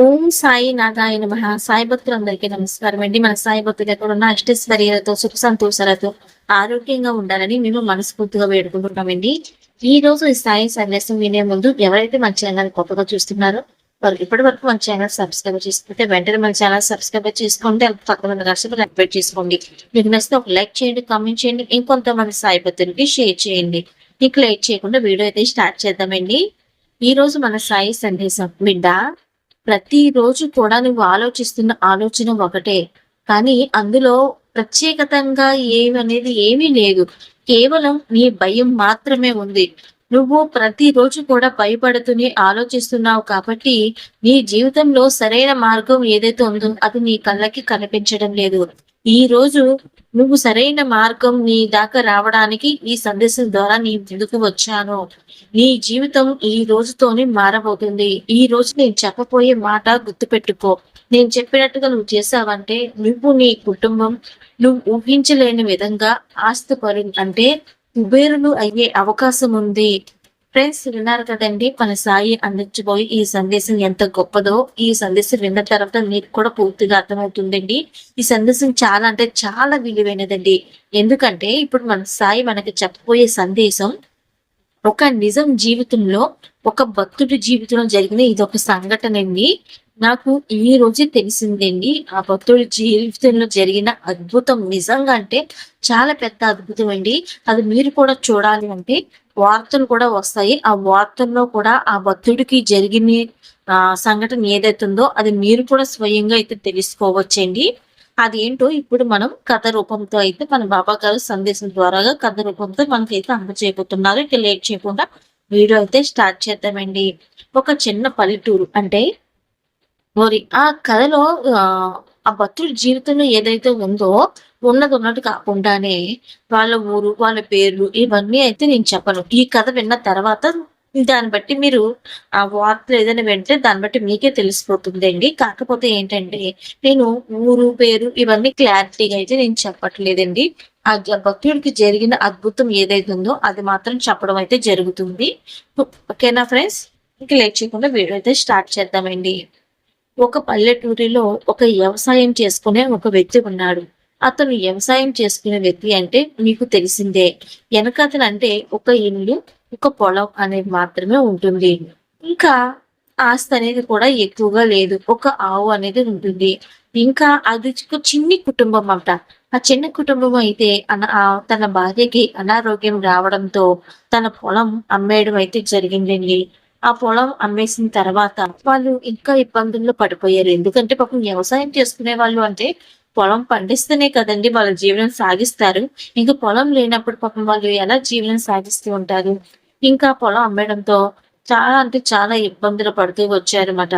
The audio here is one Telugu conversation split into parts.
ఓం సాయి నాథాయ నమ. సాయి భక్తులందరికీ నమస్కారం అండి. మన సాయి భక్తులు ఎక్కడ ఉన్న అష్టైశ్వర్యాలతో సుఖ సంతోషాలతో ఆరోగ్యంగా ఉండాలని మేము మనస్ఫూర్తిగా వేడుకుంటున్నామండి. ఈ రోజు ఈ సాయి సందేశం వినే ముందు ఎవరైతే మన ఛానల్ కొత్తగా చూస్తున్నారో వారు ఇప్పటి వరకు మన ఛానల్ సబ్స్క్రైబ్ చేసుకుంటే వెంటనే మన ఛానల్ సబ్స్క్రైబ్ చేసుకోండి. పక్కన రాష్ట్రంలో అప్డేట్ చేసుకోండి. మీకు నచ్చితే ఒక లైక్ చేయండి కామెంట్ చేయండి ఇంకొంతమంది సాయి భక్తులకి షేర్ చేయండి. మీకు లైక్ చేయకుండా వీడియో అయితే స్టార్ట్ చేద్దామండి. ఈ రోజు మన సాయి సందేశం బిడ్డ ప్రతిరోజు కూడా నువ్వు ఆలోచిస్తున్న ఆలోచన ఒకటే. కానీ అందులో ప్రత్యేకతంగా ఏమనేది ఏమీ లేదు. కేవలం నీ భయం మాత్రమే ఉంది. నువ్వు ప్రతిరోజు కూడా భయపడుతూనే ఆలోచిస్తున్నావు కాబట్టి నీ జీవితంలో సరైన మార్గం ఏదైతే ఉందో అది నీ కళ్ళకి కనిపించడం లేదు. ఈ రోజు నువ్వు సరైన మార్గం నీ దాకా రావడానికి ఈ సందేశం ద్వారా నీ ముందుకు వచ్చాను. నీ జీవితం ఈ రోజుతోనే మారబోతుంది. ఈ రోజు నేను చెప్పబోయే మాట గుర్తుపెట్టుకో. నేను చెప్పినట్టుగా నువ్వు చేసావంటే నువ్వు నీ కుటుంబం నువ్వు ఊహించలేని విధంగా ఆస్తిపరు అంటే కుబేరులు అయ్యే అవకాశం ఉంది. ఫ్రెండ్స్ విన్నారు కదండి మన సాయి అందించబోయి ఈ సందేశం ఎంత గొప్పదో ఈ సందేశం విన్న తర్వాత మీకు కూడా పూర్తిగా అర్థమవుతుందండి. ఈ సందేశం చాలా అంటే చాలా విలువైనదండి. ఎందుకంటే ఇప్పుడు మన సాయి మనకి చెప్పబోయే సందేశం ఒక నిజం జీవితంలో ఒక భక్తుడి జీవితంలో జరిగిన ఇది ఒక సంఘటన అండి నాకు ఈ రోజే తెలిసిందండి ఆ భక్తుడి జీవితంలో జరిగిన అద్భుతం. నిజంగా అంటే చాలా పెద్ద అద్భుతం అండి అది మీరు కూడా చూడాలి అంటే వార్తలు కూడా వస్తాయి. ఆ వార్తల్లో కూడా ఆ భక్తుడికి జరిగిన సంఘటన ఏదైతే ఉందో అది మీరు కూడా స్వయంగా అయితే తెలుసుకోవచ్చండి. అది ఏంటో ఇప్పుడు మనం కథ రూపంతో అయితే మన బాబా గారు సందేశం ద్వారాగా కథ రూపంతో మనకైతే అందచేయబోతున్నారు. ఇక లేట్ చేయకుండా వీడియో అయితే స్టార్ట్ చేద్దామండి. ఒక చిన్న పల్లెటూరు అంటే మరి ఆ కథలో ఆ భక్తుడి జీవితంలో ఏదైతే ఉందో ఉన్నది ఉన్నట్టు కాకుండానే వాళ్ళ ఊరు వాళ్ళ పేర్లు ఇవన్నీ అయితే నేను చెప్పను. ఈ కథ విన్న తర్వాత దాన్ని బట్టి మీరు ఆ వార్తలు ఏదైనా వింటే దాన్ని బట్టి మీకే తెలిసిపోతుందండి. కాకపోతే ఏంటంటే నేను ఊరు పేరు ఇవన్నీ క్లారిటీగా అయితే నేను చెప్పట్లేదండి. ఆ భక్తుడికి జరిగిన అద్భుతం ఏదైతే ఉందో అది మాత్రం చెప్పడం అయితే జరుగుతుంది. ఓకేనా ఫ్రెండ్స్? ఇంకా లేట్ చేయకుండా వీడియో అయితే స్టార్ట్ చేద్దామండి. ఒక పల్లెటూరిలో ఒక వ్యవసాయం చేసుకునే ఒక వ్యక్తి ఉన్నాడు. అతను వ్యవసాయం చేసుకునే వ్యక్తి అంటే మీకు తెలిసిందే. వెనకతను అంటే ఒక ఇల్లు ఒక పొలం అనేది మాత్రమే ఉంటుంది. ఇంకా ఆస్తి అనేది కూడా ఎక్కువగా లేదు. ఒక ఆవు అనేది ఉంటుంది. ఇంకా అది ఒక చిన్ని కుటుంబం అంట. ఆ చిన్న కుటుంబం అయితే అన ఆ తన భార్యకి అనారోగ్యం రావడంతో తన పొలం అమ్మేయడం అయితే జరిగిందండి. ఆ పొలం అమ్మేసిన తర్వాత వాళ్ళు ఇంకా ఇబ్బందుల్లో పడిపోయారు. ఎందుకంటే పాపం వ్యవసాయం చేసుకునే వాళ్ళు అంటే పొలం పండిస్తేనే కదండి వాళ్ళ జీవనం సాగిస్తారు. ఇంకా పొలం లేనప్పుడు పాపం వాళ్ళు ఎలా జీవనం సాగిస్తూ ఉంటారు? ఇంకా పొలం అమ్మడంతో చాలా అంటే చాలా ఇబ్బందులు పడుతూ వచ్చారన్నమాట.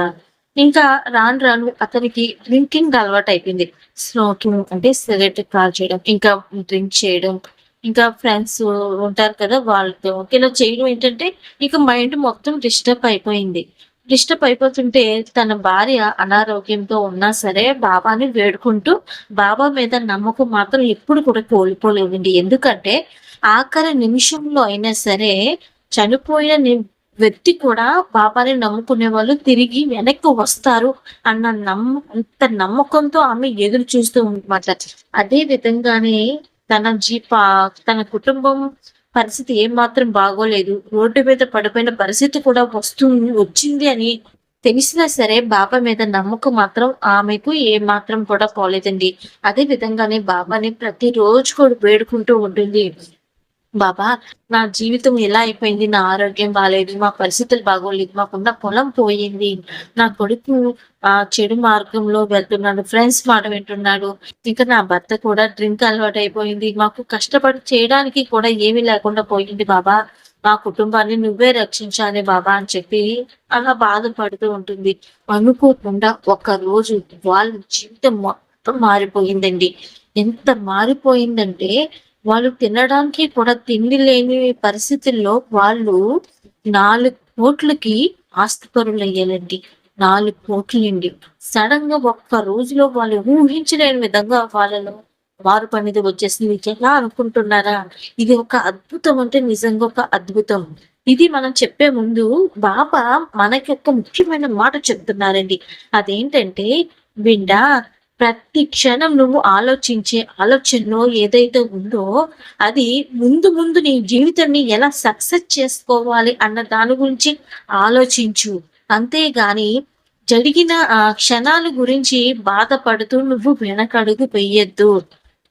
ఇంకా రాను రాను అతనికి డ్రింకింగ్ అలవాటు అయిపోయింది స్మోకింగ్ అంటే సిగరెట్ కాల్ చేయడం ఇంకా డ్రింక్ చేయడం ఇంకా ఫ్రెండ్స్ ఉంటారు కదా వాళ్ళతో. ఇలా చేయడం ఏంటంటే ఇక మైండ్ మొత్తం డిస్టర్బ్ అయిపోయింది. డిస్టర్బ్ అయిపోతుంటే తన భార్య అనారోగ్యంతో ఉన్నా సరే బాబాని వేడుకుంటూ బాబా మీద నమ్మకం మాత్రం ఎప్పుడు కూడా కోల్పోలేదండి. ఎందుకంటే ఆఖరి నిమిషంలో అయినా సరే చనిపోయిన వ్యక్తి కూడా బాబాని నమ్ముకునే వాళ్ళు తిరిగి వెనక్కి వస్తారు అన్న నమ్మ అంత నమ్మకంతో ఆమె ఎదురు చూస్తూ ఉందన్నమాట అదే విధంగానే తన జీప తన కుటుంబం పరిస్థితి ఏం మాత్రం బాగోలేదు. రోడ్డు మీద పడిపోయిన పరిస్థితి కూడా వస్తుంది వచ్చింది అని తెలిసినా సరే బాబా మీద నమ్మకం మాత్రం ఆమెకు ఏ మాత్రం కూడా పోలేదండి. అదే విధంగానే బాబాని ప్రతిరోజు కూడా వేడుకుంటూ ఉంటుంది. బాబా నా జీవితం ఎలా అయిపోయింది? నా ఆరోగ్యం బాగాలేదు మా పరిస్థితులు బాగోలేదు మాకున్న పొలం పోయింది. నా కొడుకు ఆ చెడు మార్గంలో వెళ్తున్నాడు ఫ్రెండ్స్ మాట వింటున్నాడు. ఇంకా నా భర్త కూడా డ్రింక్ అలవాటు అయిపోయింది మాకు కష్టపడి చేయడానికి కూడా ఏమీ లేకుండా పోయింది బాబా. మా కుటుంబాన్ని నువ్వే రక్షించాలి బాబా అని చెప్పి అలా బాధపడుతూ ఉంటుంది. అనుకోకుండా ఒక రోజు వాళ్ళ జీవితం మొత్తం మారిపోయిందండి. ఎంత మారిపోయిందంటే వాళ్ళు తినడానికి కూడా తిండి లేని పరిస్థితుల్లో వాళ్ళు నాలుగు కోట్లకి ఆస్తిపరులు అయ్యారండి నాలుగు కోట్లండి. సడన్గా ఒక్క రోజులో వాళ్ళు ఊహించలేని విధంగా వాళ్ళలో మార్పు అనేది వచ్చేసింది. మీకు ఎలా అనుకుంటున్నారా? ఇది ఒక అద్భుతం అంటే నిజంగా ఒక అద్భుతం. ఇది మనం చెప్పే ముందు బాబా మనకి ఒక ముఖ్యమైన మాట చెప్తున్నారండి. అదేంటంటే బిండా ప్రతి క్షణం నువ్వు ఆలోచించే ఆలోచనలో ఏదైతే ఉందో అది ముందు ముందు నీ జీవితాన్ని ఎలా సక్సెస్ చేసుకోవాలి అన్న దాని గురించి ఆలోచించు. అంతేగాని జరిగిన ఆ క్షణాల గురించి బాధపడుతూ నువ్వు వెనకడుగు వెయ్యొద్దు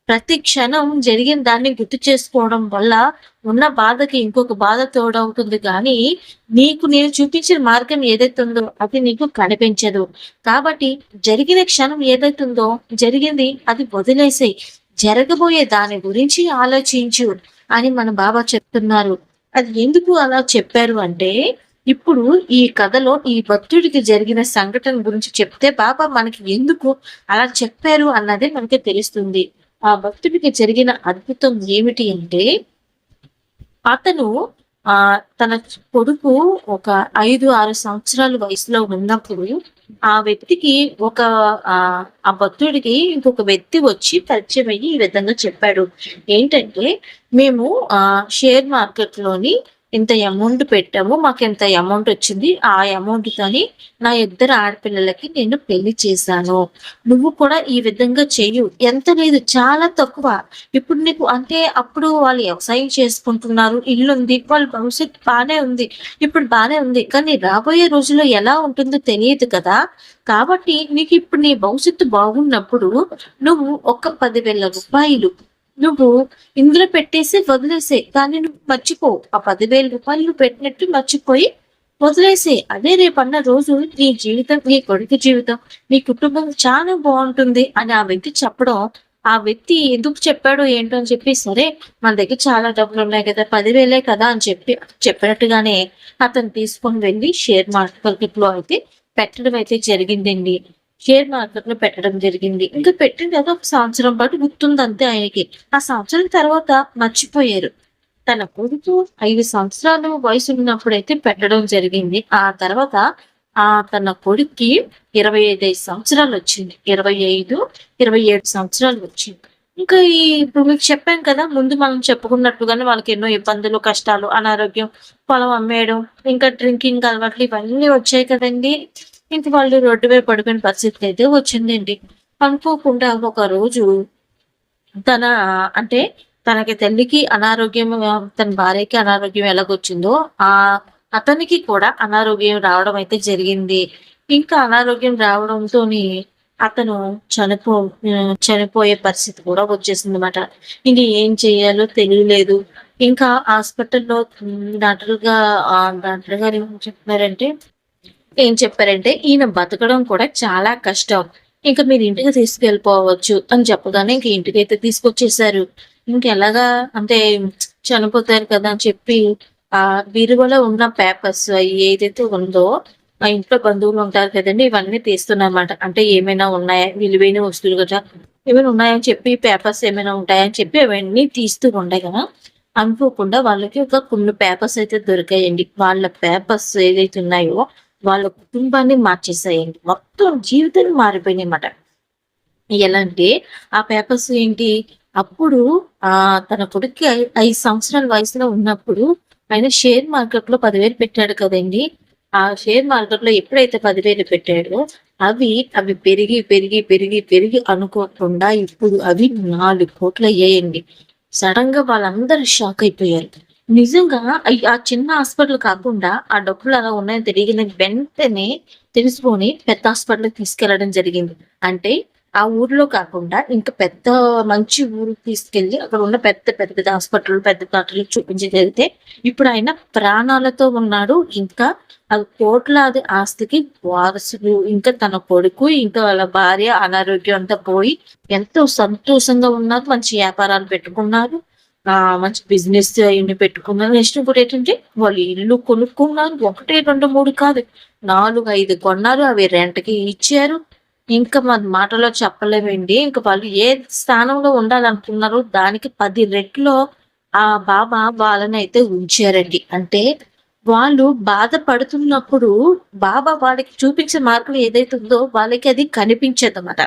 ప్రతి క్షణం జరిగిన దాన్ని గుర్తు చేసుకోవడం వల్ల ఉన్న బాధకి ఇంకొక బాధ తోడవుతుంది. కానీ నీకు నేను చూపించిన మార్గం ఏదైతే ఉందో అది నీకు కనిపించదు. కాబట్టి జరిగిన క్షణం ఏదైతే ఉందో జరిగింది అది వదిలేసేయి. జరగబోయే దాని గురించి ఆలోచించు అని మన బాబా చెప్తున్నారు. అది ఎందుకు అలా చెప్పారు అంటే ఇప్పుడు ఈ కథలో ఈ భక్తుడికి జరిగిన సంఘటన గురించి చెప్తే బాబా మనకి ఎందుకు అలా చెప్పారు అన్నది మనకి తెలుస్తుంది. ఆ భక్తుడికి జరిగిన అద్భుతం ఏమిటి అంటే అతను ఆ తన కొడుకు ఒక ఐదు ఆరు సంవత్సరాల వయసులో ఉన్నప్పుడు ఆ వ్యక్తికి ఒక ఆ భక్తుడికి ఇంకొక వ్యక్తి వచ్చి పరిచయం అయ్యి ఈ విధంగా చెప్పాడు. ఏంటంటే మేము ఆ షేర్ మార్కెట్లోని ఇంత అమౌంట్ పెట్టాము మాకు ఎంత అమౌంట్ వచ్చింది ఆ అమౌంట్ తోని నా ఇద్దరు ఆడపిల్లలకి నేను పెళ్ళి చేశాను. నువ్వు కూడా ఈ విధంగా చేయు ఎంత లేదు చాలా తక్కువ. ఇప్పుడు నీకు అంటే అప్పుడు వాళ్ళు వ్యవసాయం చేసుకుంటున్నారు ఇల్లు ఉంది వాళ్ళ భవిష్యత్తు బాగానే ఉంది. ఇప్పుడు బాగానే ఉంది. కానీ రాబోయే రోజుల్లో ఎలా ఉంటుందో తెలియదు కదా. కాబట్టి నీకు ఇప్పుడు నీ భవిష్యత్తు బాగున్నప్పుడు నువ్వు ఒక పదివేల రూపాయలు నువ్వు ఇందులో పెట్టేసి వదిలేసే కానీ నువ్వు మర్చిపో. ఆ పదివేల రూపాయలు నువ్వు పెట్టినట్టు మర్చిపోయి వదిలేసే. అదే రేపన్న రోజు నీ జీవితం నీ కొడుకు జీవితం నీ కుటుంబం చాలా బాగుంటుంది అని ఆ వ్యక్తి చెప్పడం. ఆ వ్యక్తి ఎందుకు చెప్పాడో ఏంటో అని చెప్పి సరే మన దగ్గర చాలా డబ్బులు ఉన్నాయి కదా పదివేలే కదా అని చెప్పి చెప్పినట్టుగానే అతను తీసుకొని వెళ్ళి షేర్ మార్కెట్లో అయితే పెట్టడం అయితే జరిగిందండి. షేర్ మార్కెట్లో పెట్టడం జరిగింది. ఇంకా పెట్టిన తర్వాత ఒక సంవత్సరం పాటు గుర్తుందంతే ఆయనకి. ఆ సంవత్సరం తర్వాత మర్చిపోయారు. తన కొడుకు ఐదు సంవత్సరాలు వయసు ఉన్నప్పుడైతే పెట్టడం జరిగింది. ఆ తర్వాత ఆ తన కొడుక్కి ఇరవై ఐదు ఐదు సంవత్సరాలు వచ్చింది. ఇరవై ఐదు ఇరవై ఏడు సంవత్సరాలు వచ్చింది. ఇంకా ఈ ఇప్పుడు మీకు చెప్పాం కదా ముందు మనం చెప్పుకున్నట్టుగానే వాళ్ళకి ఎన్నో ఇబ్బందులు కష్టాలు అనారోగ్యం పొలం అమ్మేయడం ఇంకా డ్రింకింగ్ అలవాట్లు ఇవన్నీ వచ్చాయి కదండి. ఇంక వాళ్ళు రోడ్డు మీద పడిపోయిన పరిస్థితి అయితే వచ్చిందండి. అనుకోకుండా ఒక రోజు తన అంటే తనకి తల్లికి అనారోగ్యం తన భార్యకి అనారోగ్యం ఎలాగొచ్చిందో ఆ అతనికి కూడా అనారోగ్యం రావడం అయితే జరిగింది. ఇంకా అనారోగ్యం రావడంతోని అతను చనిపో చనిపోయే పరిస్థితి కూడా వచ్చేసింది అనమాట ఇంక ఏం చేయాలో తెలియలేదు. ఇంకా హాస్పిటల్లో డాక్టర్గా డాక్టర్ గారు ఏం చెప్తున్నారంటే ఏం చెప్పారంటే ఈయన బతకడం కూడా చాలా కష్టం. ఇంకా మీరు ఇంటికి తీసుకెళ్ళిపోవచ్చు అని చెప్పగానే ఇంక ఇంటికి అయితే తీసుకొచ్చేసారు ఇంకెలాగా అంటే చనిపోతారు కదా అని చెప్పి ఆ బీరువాలో ఉన్న పేపర్స్ ఏదైతే ఉందో ఆ ఇంట్లో బంధువులు ఉంటారు కదండి ఇవన్నీ తీస్తున్నారన్నమాట. అంటే ఏమైనా ఉన్నాయా? విలువైన వస్తువులు కదా ఏమైనా ఉన్నాయని చెప్పి పేపర్స్ ఏమైనా ఉంటాయని చెప్పి అవన్నీ తీస్తూ ఉండే కదా. అనుకోకుండా వాళ్ళకి ఒక కొన్ని పేపర్స్ అయితే దొరికాయండి. వాళ్ళ పేపర్స్ ఏదైతే ఉన్నాయో వాళ్ళ కుటుంబాన్ని మార్చేసాయండి మొత్తం జీవితాన్ని మారిపోయినాయి అన్నమాట. ఎలా అంటే ఆ పేపర్స్ ఏంటి? అప్పుడు ఆ తన కొడుక్కి ఐదు సంవత్సరాల వయసులో ఉన్నప్పుడు ఆయన షేర్ మార్కెట్లో పదివేలు పెట్టాడు కదండి. ఆ షేర్ మార్కెట్లో ఎప్పుడైతే పదివేలు పెట్టాడో అవి అవి పెరిగి పెరిగి పెరిగి పెరిగి అనుకోకుండా ఇప్పుడు అవి నాలుగు కోట్లు అయ్యాయండి. సడన్గా వాళ్ళందరూ షాక్ అయిపోయారు. నిజంగా ఆ చిన్న హాస్పిటల్ కాకుండా ఆ డబ్బులు అలా ఉన్నాయని తెలియని వెంటనే తెలుసుకొని పెద్ద హాస్పిటల్ తీసుకెళ్ళడం జరిగింది. అంటే ఆ ఊర్లో కాకుండా ఇంకా పెద్ద మంచి ఊరు తీసుకెళ్ళి అక్కడ ఉన్న పెద్ద పెద్ద పెద్ద హాస్పిటల్ పెద్ద డాక్టర్లు చూపించి జరిగితే ఇప్పుడు ఆయన ప్రాణాలతో ఉన్నాడు. ఇంకా అది కోట్లాది ఆస్తికి వారసులు ఇంకా తన కొడుకు ఇంకా వాళ్ళ భార్య అనారోగ్యం అంతా పోయి ఎంతో సంతోషంగా ఉన్నారు. మంచి వ్యాపారాలు పెట్టుకున్నారు. మంచి బిజినెస్ అయ్యి పెట్టుకున్నారు నెక్స్ట్ ఇంకోటి ఏంటంటే వాళ్ళు ఇల్లు కొనుక్కున్నారు ఒకటే రెండు మూడు కాదు. నాలుగు ఐదు కొన్నారు. అవి రెంట్కి ఇచ్చారు. ఇంకా మన మాటలో చెప్పలేమండి. ఇంకా వాళ్ళు ఏ స్థానంలో ఉండాలనుకున్నారో దానికి పది రెట్లో ఆ బాబా వాళ్ళని అయితే ఉంచారండి. అంటే వాళ్ళు బాధపడుతున్నప్పుడు బాబా వాళ్ళకి చూపించే మార్గం ఏదైతే ఉందో వాళ్ళకి అది కనిపించదు అన్నమాట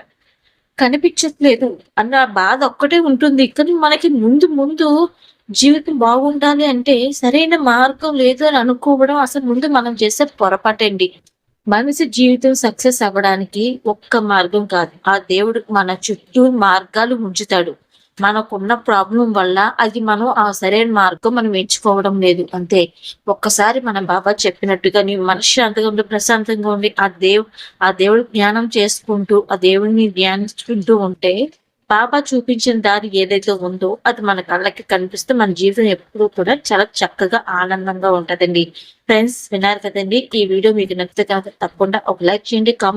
కనిపించట్లేదు అన్న బాధ ఒక్కటే ఉంటుంది. కానీ మనకి ముందు ముందు జీవితం బాగుండాలి అంటే సరైన మార్గం లేదు అని అనుకోవడం అసలు ముందు మనం చేసే పొరపాటండి మనిషి జీవితం సక్సెస్ అవ్వడానికి ఒక్క మార్గం కాదు. ఆ దేవుడు మన చుట్టూ మార్గాలు ఉంచుతాడు. మనకున్న ప్రాబ్లం వల్ల అది మనం ఆ సరైన మార్గం మనం ఎంచుకోవడం లేదు. అంతే. ఒక్కసారి మన బాబా చెప్పినట్టుగా నీవు మనశ్శాంతిగా ఉండి ప్రశాంతంగా ఉండి ఆ దేవు ఆ దేవుడు జ్ఞానం చేసుకుంటూ ఆ దేవుడిని ధ్యానించుకుంటూ ఉంటే బాబా చూపించిన దారి ఏదైతే ఉందో అది మన కళ్ళకి కనిపిస్తే మన జీవితం ఎప్పుడూ కూడా చాలా చక్కగా ఆనందంగా ఉంటదండి. ఫ్రెండ్స్ విన్నారు కదండి? ఈ వీడియో మీకు నచ్చితే కనుక తప్పకుండా ఒక లైక్ చేయండి కామెంట్